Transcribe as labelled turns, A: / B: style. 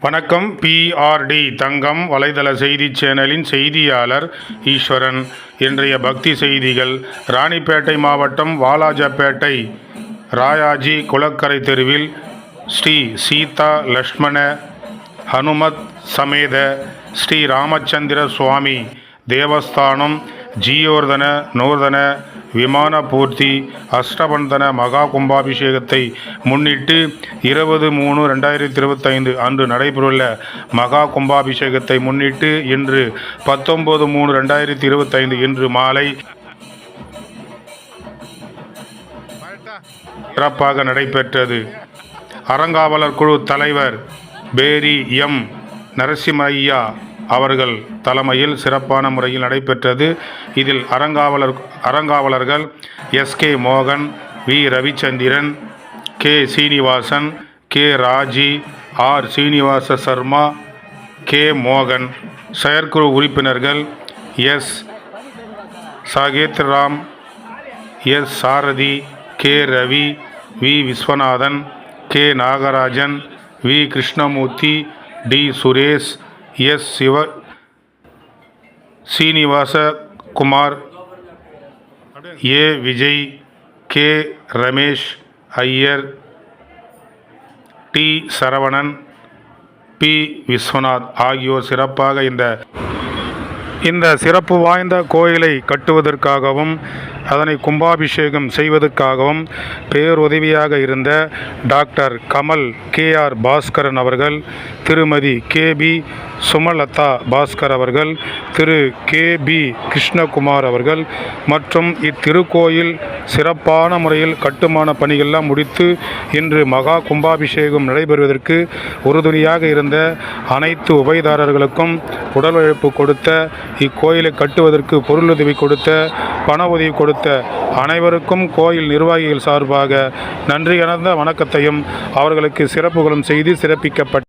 A: வணக்கம் பிஆர்டி தங்கம் வலைதள செய்தி சேனலின் செய்தியாளர் ஈஸ்வரன். இன்றைய பக்தி செய்திகள் ராணிப்பேட்டை மாவட்டம் வாலாஜாப்பேட்டை ராயாஜி குளக்கரை தெருவில் ஸ்ரீ சீதா லக்ஷ்மண ஹனுமத் சமேத ஸ்ரீ ராமச்சந்திர சுவாமி தேவஸ்தானம் ஜீயோர்தன நூர்தன விமான பூர்த்தி அஷ்டபந்தன மகா கும்பாபிஷேகத்தை முன்னிட்டு இருபது மூணு ரெண்டாயிரத்தி இருபத்தைந்து அன்று நடைபெறவுள்ள மகா கும்பாபிஷேகத்தை முன்னிட்டு இன்று பத்தொன்பது மூணு ரெண்டாயிரத்தி இருபத்தைந்து இன்று மாலை சிறப்பாக நடைபெற்றது. அறங்காவலர் குழு தலைவர் பேரி எம் நரசிம்மையா அவர்கள் தலைமையில் சிறப்பான முறையில் நடைபெற்றது. இதில் அறங்காவலர் அறங்காவலர்கள் எஸ்கே மோகன் we Ravichandran K Srinivasan K Raji R Srinivasa Sharma K மோகன். செயற்குழு உறுப்பினர்கள் S சாகேத்ராம் S Sarathi K Ravi we Viswanathan K Nagarajan we Krishnamurthy D Suresh S Shiva Srinivasa Kumar A Vijay K Ramesh Iyer D Saravanan B Viswanath ஆகியோர் சிறப்பாக இந்த இந்த சிறப்பு வாய்ந்த கோயிலை கட்டுவதற்காகவும் அதனை கும்பாபிஷேகம் செய்வதற்காகவும் பேருதவியாக இருந்த doctor Kamal K R Bhaskaran அவர்கள் திருமதி கே பி சுமலதா பாஸ்கர் அவர்கள் திரு கே பி கிருஷ்ணகுமார் அவர்கள் மற்றும் இத்திருக்கோயில் சிறப்பான முறையில் கட்டுமான பணிகள்லாம் முடித்து இன்று மகா கும்பாபிஷேகம் நடைபெறுவதற்கு உறுதுணையாக இருந்த அனைத்து உபயதாரர்களுக்கும் உடல் உழைப்பு கொடுத்த இக்கோயிலை கட்டுவதற்கு பொருளுதவி கொடுத்த பண உதவி கொடுத்த அனைவருக்கும் கோயில் நிர்வாகிகள் சார்பாக நன்றி கலந்த வணக்கத்தையும் அவர்களுக்கு சிறப்புகளும் செய்து சிறப்பிக்கப்பட்ட